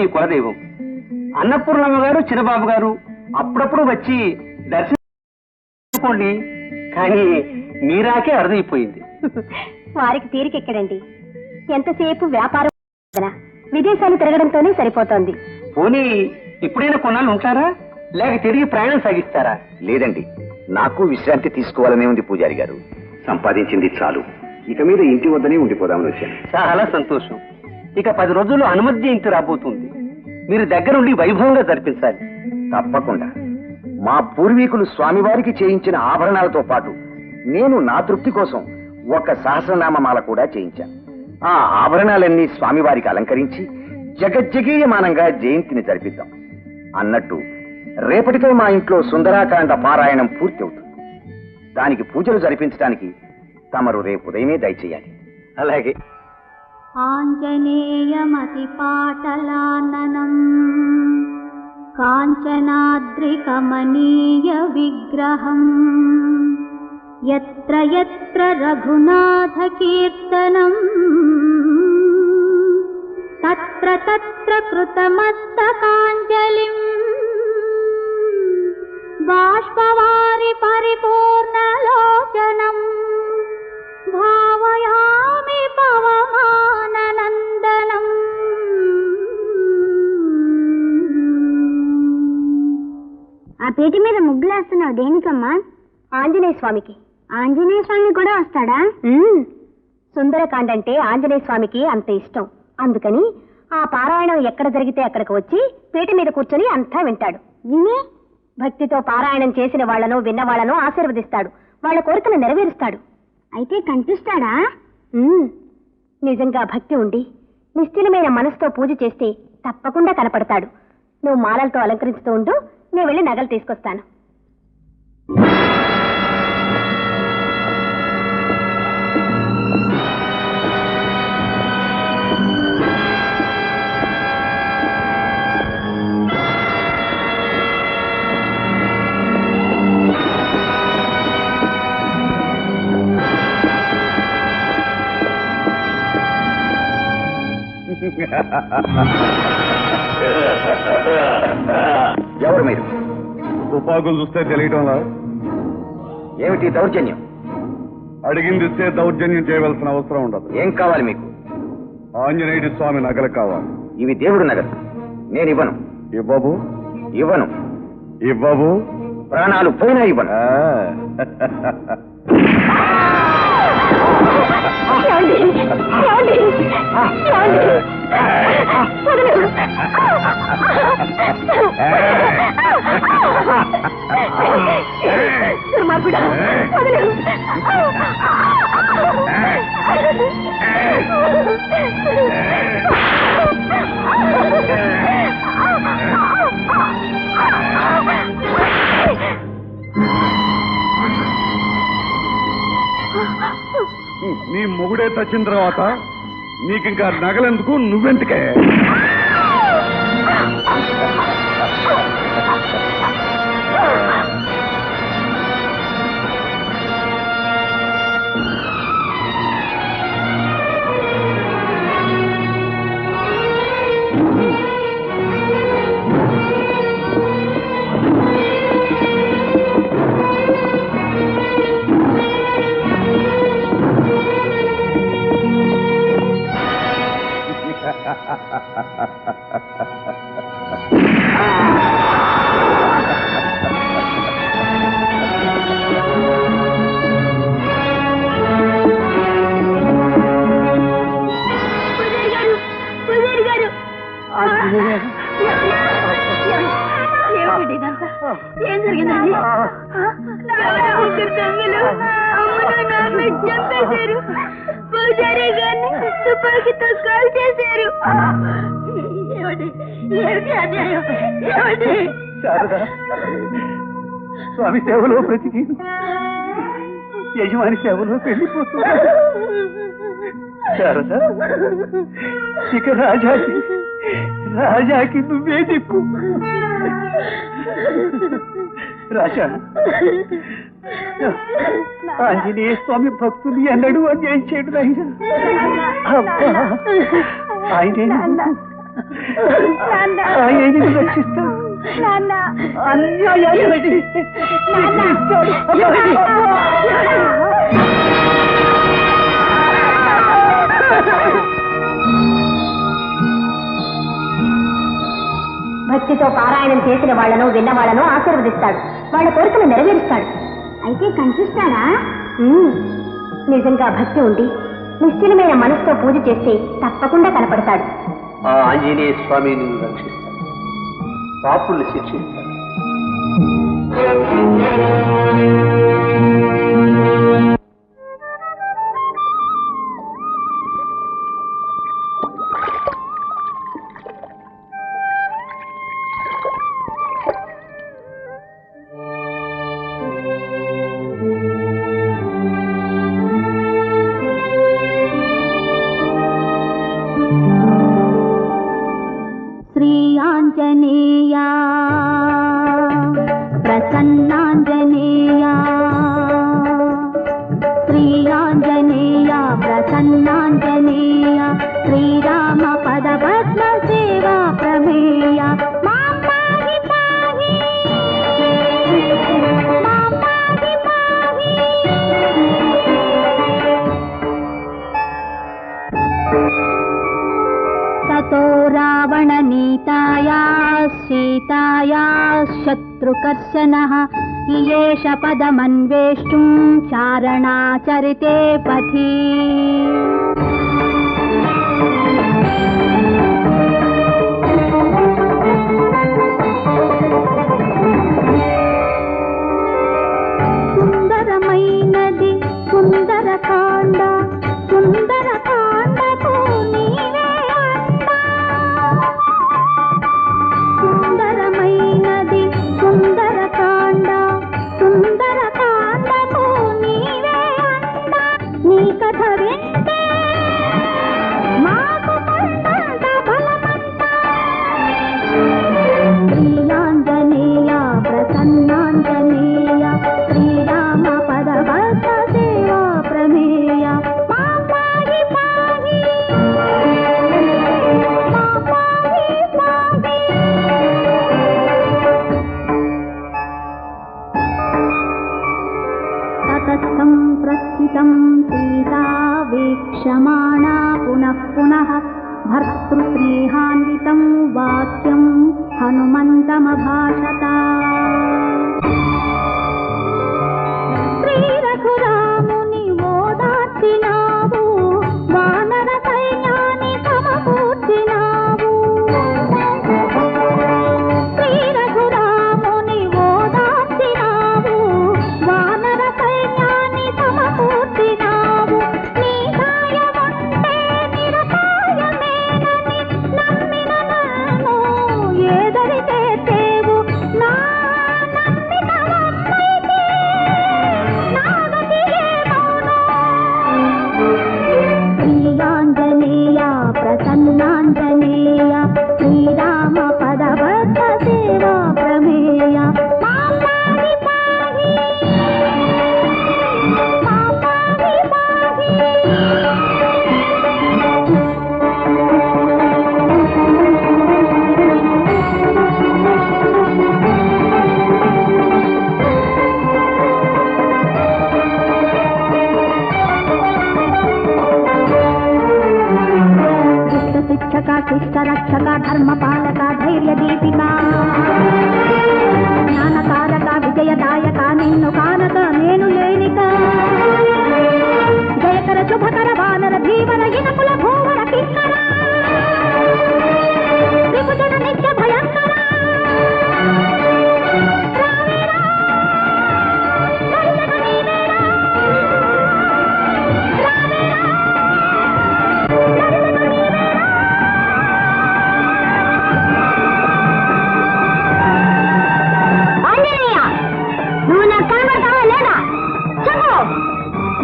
మీ కులదైవం. అన్నపూర్ణమ్మ గారు చిన్నబాబు గారు అప్పుడప్పుడు వచ్చి దర్శించుకోండి. కానీ మీరాకే అరుదైపోయింది. వారికి తీరికెక్కడండి ఎంతసేపు వ్యాపారం విదేశాలు తిరగడంతోనే సరిపోతోంది. పోనీ ఇప్పుడైనా కొన్నాళ్ళు ఉంటారా? లేక తిరిగి ప్రయాణం సాగిస్తారా? లేదండి. నాకు విశ్రాంతి తీసుకోవాలనే ఉంది పూజారి గారు. సంపాదించింది చాలు. ఇక మీద ఇంటి వద్దనే ఉండిపోదామని వచ్చాను. చాలా సంతోషం. ఇక పది రోజుల్లో అనుమతి జయంతి రాబోతుంది. మీరు దగ్గరుండి వైభవంగా జరిపించాలి. తప్పకుండా. మా పూర్వీకులు స్వామివారికి చేయించిన ఆభరణాలతో పాటు నేను నా తృప్తి కోసం ఒక సహస్రనామమాల కూడా చేయించాను ఆ ఆభరణాలన్నీ స్వామివారికి అలంకరించి జగజ్జగీయమానంగా జయంతిని జరిపిద్దాం. అన్నట్టు రేపటితో మా ఇంట్లో సుందరాకాండ పారాయణం పూర్తి అవుతుంది దానికి పూజలు జరిపించడానికి తమరు రేపు ఉదయమే దయచేయాలి. అలాగే. आञ्जनेयमतिपाटलाननम् काञ्चनाद्रिकमनीयविग्रहम् यत्र यत्र रघुनाथकीर्तनम् तत्र तत्र कृतमस्तकाञ्जलिम् बाष्पवारि परिपूर्णलोचनम् చేస్తున్నావు దేనికమ్మా? ఆంజనేయ స్వామికి. ఆంజనేయ స్వామి కూడా వస్తాడా? మ్మ్. సుందరకాండ అంటే ఆంజనేయ స్వామికి అంత ఇష్టం. అందుకని ఆ పారాయణం ఎక్కడ జరిగితే అక్కడికి వచ్చి పీట మీద కూర్చొని అంతా వింటాడు. విని భక్తితో పారాయణం చేసిన వాళ్ళను విన్న వాళ్ళను ఆశీర్వదిస్తాడు. వాళ్ళ కోరికను నెరవేరుస్తాడు. అయితే కనిపిస్తాడా నిజంగా భక్తి ఉండి నిశ్చలమైన మనసుతో పూజ చేస్తే తప్పకుండా కనపడతాడు. నువ్వు మాలలతో అలంకరించుతూ ఉండు నేను వెళ్ళి నగలు తీసుకొస్తాను. ఎవరు మీరు? తుపాకులు చూస్తే తెలియటంలా ఏమిటి దౌర్జన్యం? అడిగింది ఇస్తే దౌర్జన్యం చేయవలసిన అవసరం ఉండదు. ఏం కావాలి మీకు? ఆంజనేయుడి స్వామి నగలు కావాలి. ఇవి దేవుడు నగదు నేను ఇవ్వను. ఇవ్వబు. ఇవ్వను. ఇవ్వబు. ప్రాణాలు పోయినా ఇవ్వను. ఆ. ఏమండి? ఏమండి? ఏమండి? దుర్మార్గుడా, నీ మొగుడే తచ్చిన తర్వాత నీకింకా నగలెందుకు? నువ్వెందుకే? గారిని తుపాకీతో కాల్ చేశారు. ఏమిటి ఏమిటి అన్యాయం? ఏమిటి స్వామి సేవలో బ్రతికి యజమాని సేవలో వెళ్ళిపోతున్నారు. శారదా ఇక రాజాకి రాజాకి నువ్వే దిక్కు ఆంజనేయ స్వామి భక్తుని అన్నాడు అన్యాయం చేయడు నాయనా. అబ్బా. ఆయనే ఆయన్ని రక్షిస్తాడు అన్యాయాన్ని రక్షిస్తాడు. భక్తితో పారాయణం చేసిన వాళ్ళను విన్నవాళ్ళను ఆశీర్వదిస్తాడు. వాళ్ళ కోరికలు నెరవేరుస్తాడు. అయితే కనిపిస్తాడా నిజంగా భక్తి ఉండి నిశ్చలమైన మనసుతో పూజ చేస్తే తప్పకుండా కనపడతాడు. ఆ ఆంజనేయ స్వామి రక్షిస్తాడు. పాపుల్ని శిక్షిస్తాడు. ప్రసన్నాంజనేయ శ్రీరామ పద పద్మ సేవా ప్రమేయ. మాం పాహి. పాహి. మాం एष पदमन्वेष्टुं चारणाचरिते पथि।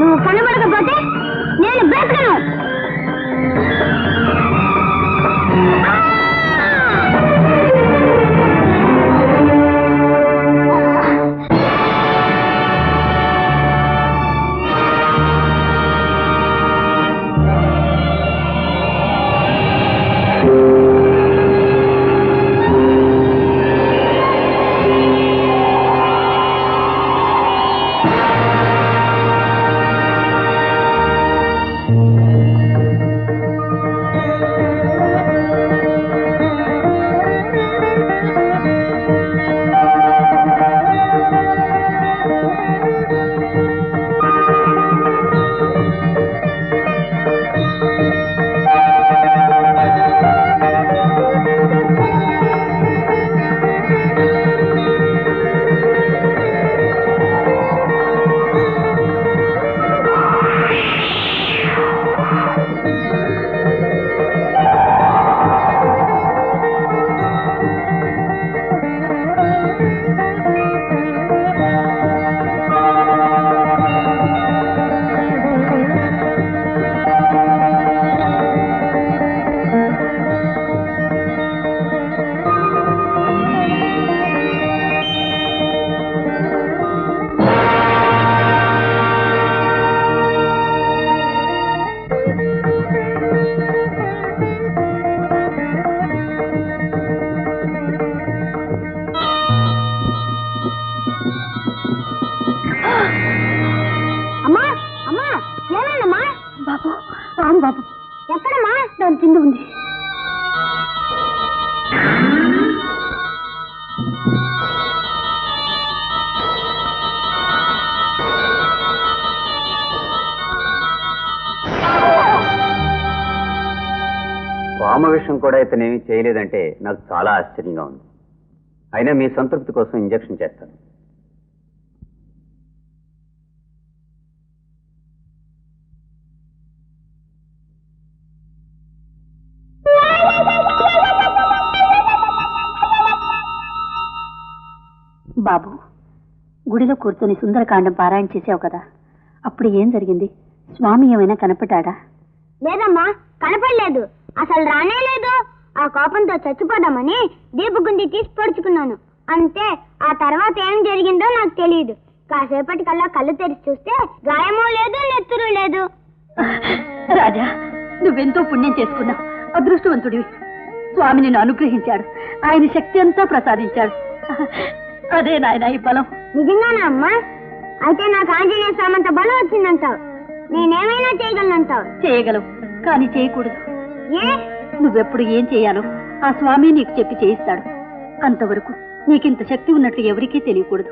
నువ్వు కనబడకపోతే నేను బ్రతకను. అమ్మా అమ్మా బాబు. రాను బాబు. ఎక్కడమ్మా? దాని కింద ఉంది. పామ విషయం కూడా ఇతనేమి చేయలేదంటే నాకు చాలా ఆశ్చర్యంగా ఉంది. అయినా మీ సంతృప్తి కోసం ఇంజక్షన్ చేస్తాను. బాబు గుడిలో కూర్చొని సుందరకాండం పారాయణ చేసావు కదా. అప్పుడు ఏం జరిగింది? స్వామి ఏమైనా కనపడ్డా లేదమ్మా కనపడలేదు. అసలు రానే లేదు. ఆ కోపంతో చచ్చిపోదామని దీపగుండి తీసి పొడుచుకున్నాను. అంతే ఆ తర్వాత ఏం జరిగిందో నాకు తెలియదు కాసేపటికల్లా కళ్ళు తెరిచి చూస్తే గాయమూ లేదు నెత్తురు లేదు. రాజా నువ్వెంతో పుణ్యం చేసుకున్నావు. అదృష్టవంతుడివి. స్వామి నిన్ను అనుగ్రహించాడు. ఆయన శక్తి అంతా ప్రసాదించాడు. అదే నాయన ఈ బలం. నిజంగానా అమ్మా? అయితే నాకు ఆంజనేయ స్వామంత బలం వచ్చిందంటావు. నేనేమైనా చేయగలనంటావు? చేయగలవు కానీ చేయకూడదు. ఏ? నువ్వెప్పుడు ఏం చేయాలో ఆ స్వామి నీకు చెప్పి చేయిస్తాడు. అంతవరకు నీకింత శక్తి ఉన్నట్లు ఎవరికీ తెలియకూడదు.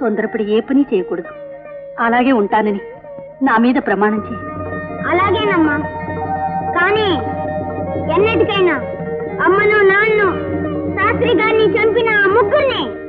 తొందరపడి ఏ పని చేయకూడదు. అలాగే ఉంటానని నా మీద ప్రమాణం చేయి. అలాగేనమ్మా. కానీ ఎన్నటికైనా అమ్మను నాన్ను శాస్త్రి గారిని చంపిన ఆ ముగ్గురిని